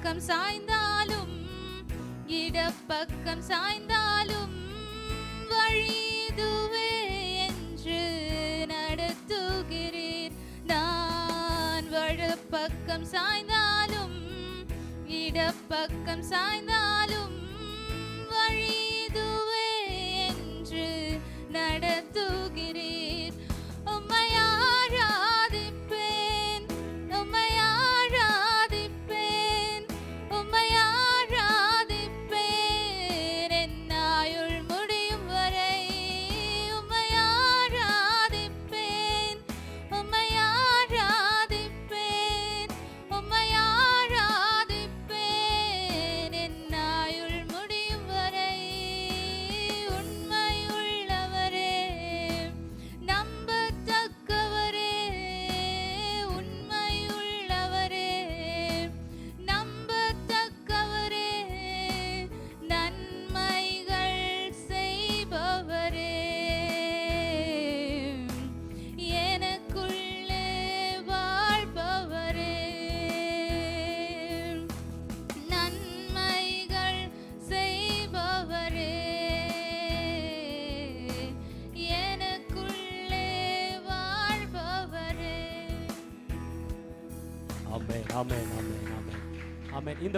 இடப்பக்கம் சாய்ந்தாலும் இடப்பக்கம் சாய்ந்தாலும் வழிதுவே என்று நடத்துகிறீர் நான் வழப்பக்கம் சாய்ந்தாலும் இடப்பக்கம் சாய்ந்தாலும் வழிதுவே என்று நட ஆமென் ஆமென் ஆமென் ஆமென் ஆமேன் இந்த